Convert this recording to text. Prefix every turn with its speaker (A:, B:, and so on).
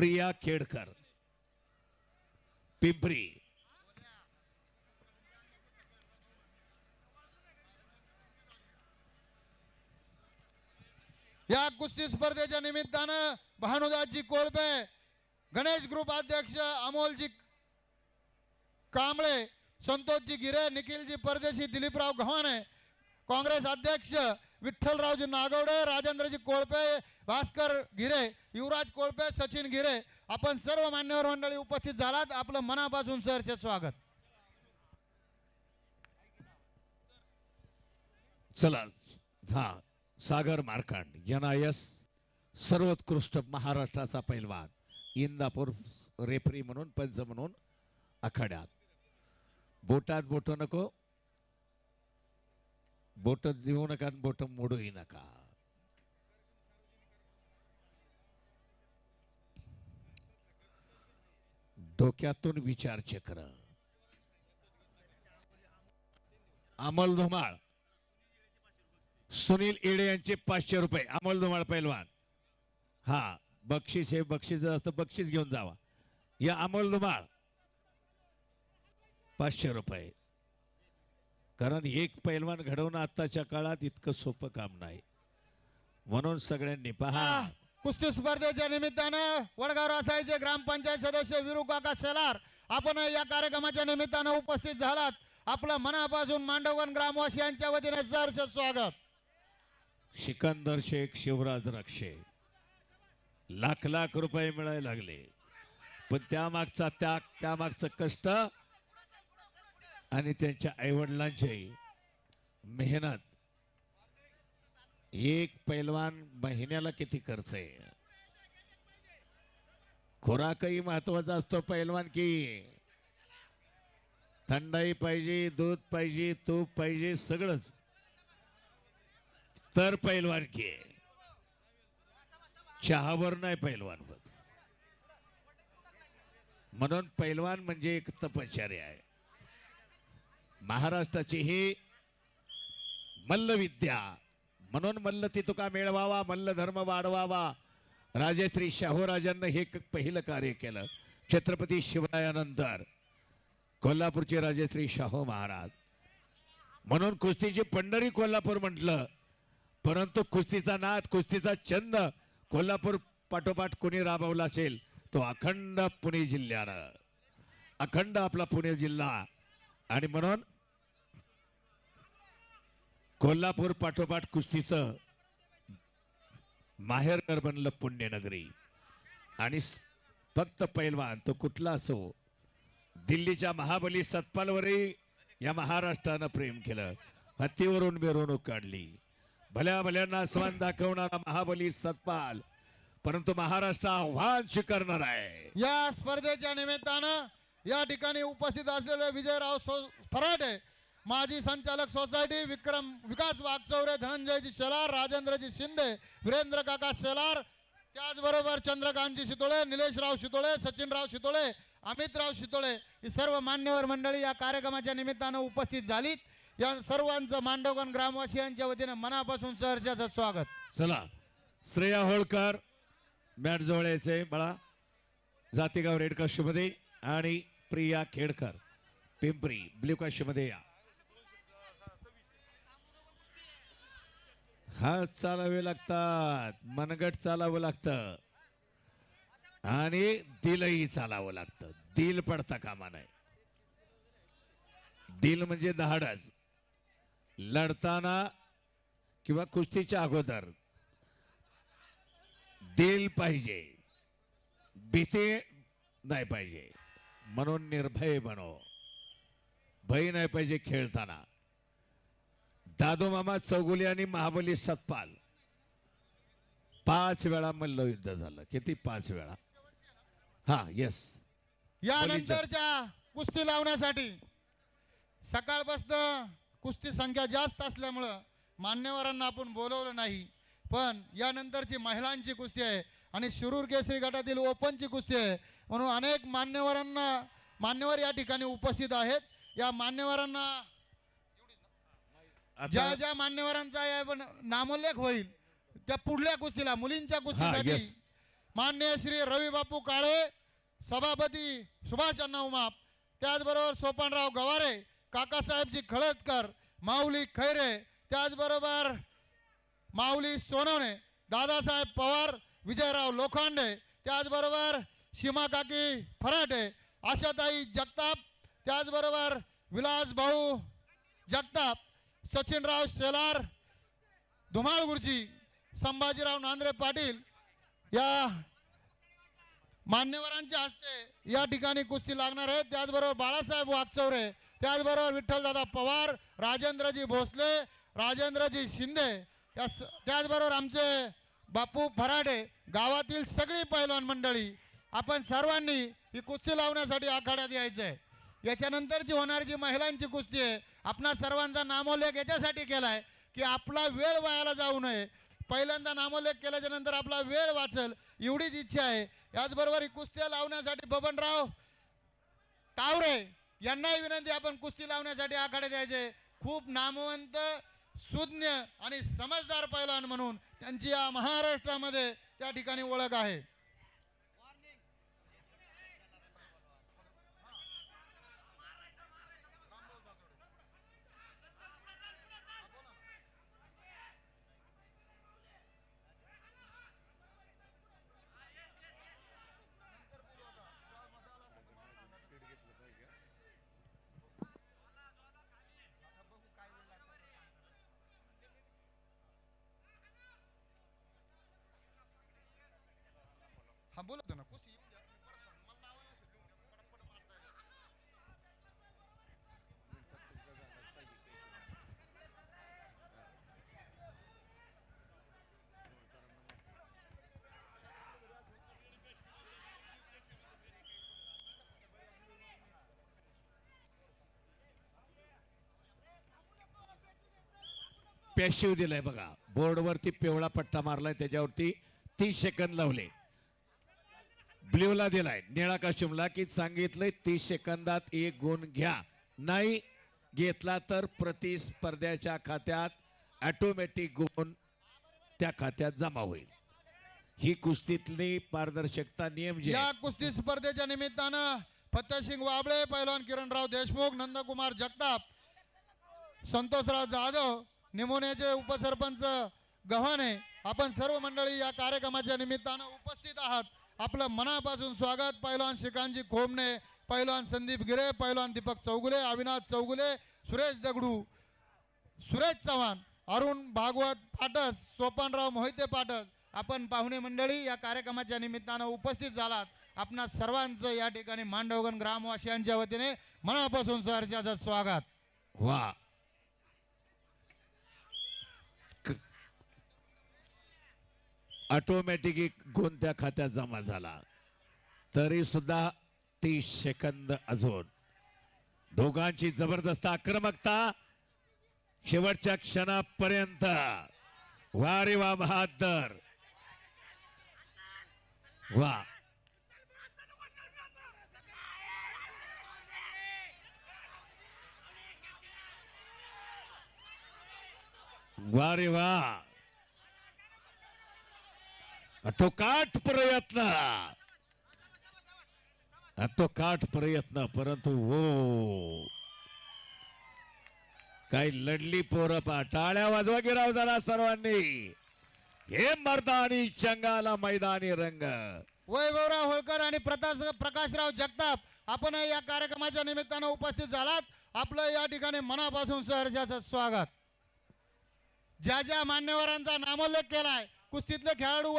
A: प्रिया खेडकर पिंपरी.
B: या कुस्ती स्पर्धेच्या निमित्तानं भानुदासजी कोळपे गणेश ग्रुप अध्यक्ष अमोलजी कांबळे संतोषजी गिरे निखिलजी परदेशी दिलीपराव गव्हाणे काँग्रेस अध्यक्ष विठ्ठलरावजी नागवडे राजेंद्रजी कोळपे भास्कर गिरे युवराज कोळपे सचिन गिरे आपण सर्व मान्यवर मंडळी उपस्थित झालात. आपलं मनापासून सरचे स्वागत.
A: चला हा सागर मार्कांड एस सर्वोत्कृष्ट महाराष्ट्राचा पैलवान इंदापूर रेफरी म्हणून पंच म्हणून आखाड्यात. बोटात बोटं नको बोट देऊ नका आणि बोट मोडूही नका. डोक्यातून विचार चक्र. अमल धुमाळ. सुनील येडे यांचे पाचशे रुपये. अमल धुमाळ पैलवान. हा बक्षीस हे बक्षीस जर असतं बक्षीस घेऊन जावा. या अमल धुमाळ. पाचशे रुपये. कारण एक पैलवान घडवणं आत्ताच्या काळात इतकं सोपं काम नाही. म्हणून सगळ्यांनी पहा.
B: कुस्ती स्पर्धेच्या निमित्तानं वडगाव रासायचे ग्रामपंचायत सदस्य विरू काका सेलार आपण या कार्यक्रमाच्या निमित्तानं उपस्थित झालात. आपलं मनापासून मांडवगण ग्रामवासियांच्या वतीने सहर्ष स्वागत.
A: सिकंदर शेख शिवराज रक्षे. लाख लाख रुपये मिळायला लागले. पण त्यामागचा त्याग त्यामागचं कष्ट आणि त्यांच्या आईवडिलांची मेहनत. एक पैलवान महिन्याला किती खर्च आहे? खुराकही महत्त्वाचा असतो पैलवान की. थंडाई पाहिजे दूध पाहिजे तूप पाहिजे सगळंच. तर पैलवान की चहावर नाही पैलवान होत. म्हणून पैलवान म्हणजे एक तपश्चर्या आहे. महाराष्ट्राची ही मल्लविद्या. म्हणून मल्ल ती तुका मिळवावा मल्ल धर्म वाढवावा. राजश्री शाहूराजांना हे पहिलं कार्य केलं. छत्रपती शिवरायानंतर कोल्हापूरचे राजश्री शाहू महाराज. म्हणून कुस्तीची पंढरी कोल्हापूर म्हटलं. परंतु कुस्तीचा नाद कुस्तीचा छंद कोल्हापूर पाठोपाठ कोणी राबवला असेल तो अखंड पुणे जिल्ह्यानं. अखंड आपला पुणे जिल्हा. आणि म्हणून कोल्हापूर पाठोपाठ कुस्तीचं माहेरघर बनलं पुण्यनगरी. आणि फक्त पैलवान तो कुठला असो दिल्लीच्या महाबली सतपालवरही या महाराष्ट्रानं प्रेम केलं. हत्तीवरून मिरवणूक काढली. भल्या भल्यांना समान दाखवणारा महाबली सतपाल परंतु महाराष्ट्र आव्हान स्वीकारणार आहे.
B: या स्पर्धेच्या निमित्तानं या ठिकाणी उपस्थित असलेले विजयराव सो फराटे माजी संचालक सोसायटी विक्रम विकास वागचौरे धनंजयजी शेलार राजेंद्रजी शिंदे वीरेंद्र काका शेलार त्याचबरोबर चंद्रकांतजी शितोळे निलेशराव शितोळे सचिनराव शितोळे अमितराव शितोळे ही सर्व मान्यवर मंडळी या कार्यक्रमाच्या निमित्तानं उपस्थित झालीत. या सर्वांचं मांडवगण ग्रामवासियांच्या वतीनं मनापासून सहर्षाचं स्वागत.
A: चला श्रेया होळकर बॅट जवळ यायचंय मला जातेगाव रेड आणि प्रिया खेडकर पिंपरी ब्ल्यू या. हात चालावे लागतात मनगट चालावं लागतं. आणि दिलही चालावं लागतं. दिल पडता कामा नाही दिल म्हणजे दहाडच. लढताना किंवा कुस्तीच्या अगोदर दिल पाहिजे भीती नाही पाहिजे. म्हणून निर्भय बनो. भय नाही पाहिजे खेळताना. दादू मामा चौगुले आणि महाबली सतपाल. पाच वेळा मल्लयुद्ध झालं. किती? पाच वेळा. हा येस
B: यानंतरच्या कुस्ती लावण्यासाठी सकाळपासनं कुस्ती संख्या जास्त असल्यामुळं मान्यवरांना आपण बोलवलं नाही. पण यानंतरची महिलांची कुस्ती आहे आणि शिरूर केसरी गटातील ओपनची कुस्ती आहे. म्हणून अनेक मान्यवरांना मान्यवर या ठिकाणी उपस्थित आहेत. या मान्यवरांना ज्या ज्या मान्यवरांचा नामोल्लेख होईल त्या पुढल्या कुस्तीला मुलींच्या कुस्तीसाठी मान्य श्री रवी बापू काळे सभापती सुभाष अण्णा उमाप त्याचबरोबर सोपानराव गवारे काकासाहेबजी खळदकर माऊली खैरे त्याचबरोबर माऊली सोनवणे दादासाहेब पवार विजयराव लोखंडे त्याचबरोबर सीमा काकी फराटे आशाताई जगताप त्याचबरोबर विलास भाऊ जगताप सचिनराव शेलार धुमाळ गुरुजी संभाजीराव नांद्रे पाटील या मान्यवरांच्या हस्ते या ठिकाणी कुस्ती लागणार आहे. त्याचबरोबर बाळासाहेब वागचौरे त्याचबरोबर विठ्ठलदादा पवार राजेंद्रजी भोसले राजेंद्रजी शिंदे त्याचबरोबर आमचे बापू फराडे गावातील सगळी पैलवान मंडळी आपण सर्वांनी ही कुस्ती लावण्यासाठी आखाड्यात यायचं आहे याच्यानंतरची होणारी जी महिलांची कुस्ती आहे आपणा सर्वांचा नामोल्लेख याच्यासाठी केला आहे की आपला वेळ वायाला जाऊ नये. पहिल्यांदा नामोल्लेख केल्याच्यानंतर आपला वेळ वाचल एवढीच इच्छा आहे. याचबरोबर ही कुस्त्या लावण्यासाठी बबनराव तावरे यांनाही विनंती आपण कुस्ती लावण्यासाठी आखाडे द्यायचे खूप नामवंत सुज्ञ आणि समजदार पैलवान म्हणून त्यांची या महाराष्ट्रामध्ये त्या ठिकाणी ओळख आहे. हा बोलतो ना कुस्ती येऊन द्या. मी परत मला व्यवस्थित लिहून द्या. पटापट मारता येईल.
A: पॅशिव दिलाय बघा बोर्डवरती पिवळा पट्टा मारलाय त्याच्यावरती तीस सेकंद लावले ब्ल्यूला दिलाय. निळा काश्यूमला की सांगितलंय तीस सेकंदात एक गुण घ्या. नाही घेतला तर प्रतिस्पर्ध्याच्या खात्यात ऑटोमॅटिक गुण त्या खात्यात जमा होईल. ही कुस्तीतली पारदर्शकता नियम जे
B: या कुस्ती स्पर्धेच्या निमित्तानं फतेसिंग वाबळे पैलवान किरणराव देशमुख नंदकुमार जगताप संतोषराव जाधव निमोण्याचे उपसरपंच गव्हाणे आपण सर्व मंडळी या कार्यक्रमाच्या निमित्तानं उपस्थित आहात. आपलं मनापासून स्वागत. पैलवान श्रीकांतजी खोमणे पैलवान संदीप गिरे पैलवान दीपक चौगुले अविनाश चौगुले सुरेश दगडू सुरेश चव्हाण अरुण भागवत पाटस सोपानराव मोहिते पाटस. आपण पाहुणे मंडळी या कार्यक्रमाच्या निमित्तानं उपस्थित झालात. आपणा सर्वांचं या ठिकाणी मांडवगण ग्रामवासियांच्या वतीने मनापासून सहर्षाचं स्वागत.
A: वा. ऑटोमॅटिक एक गुण त्या खात्यात जमा झाला? तरी सुद्धा तीस सेकंद अजून. दोघांची जबरदस्त आक्रमकता शेवटच्या क्षणापर्यंत. वा रे वा बहादर. वा. वा रे वा. अटोकाट प्रयत्न. अटोकाट प्रयत्न परंतु हो. काही लढली पोरं पा टाळ्या वाजवा गिराव जरा सर्वांनी. हे मर्दानी चंगाला मैदानी रंग.
B: वैभवराव होळकर आणि प्रकाश प्रकाशराव जगताप आपण या कार्यक्रमाच्या निमित्तानं उपस्थित झालात. आपलं या ठिकाणी मनापासून सहर्षाचं स्वागत. ज्या ज्या मान्यवरांचा नामोल्लेख केलाय कुस्तीतले खेळाडू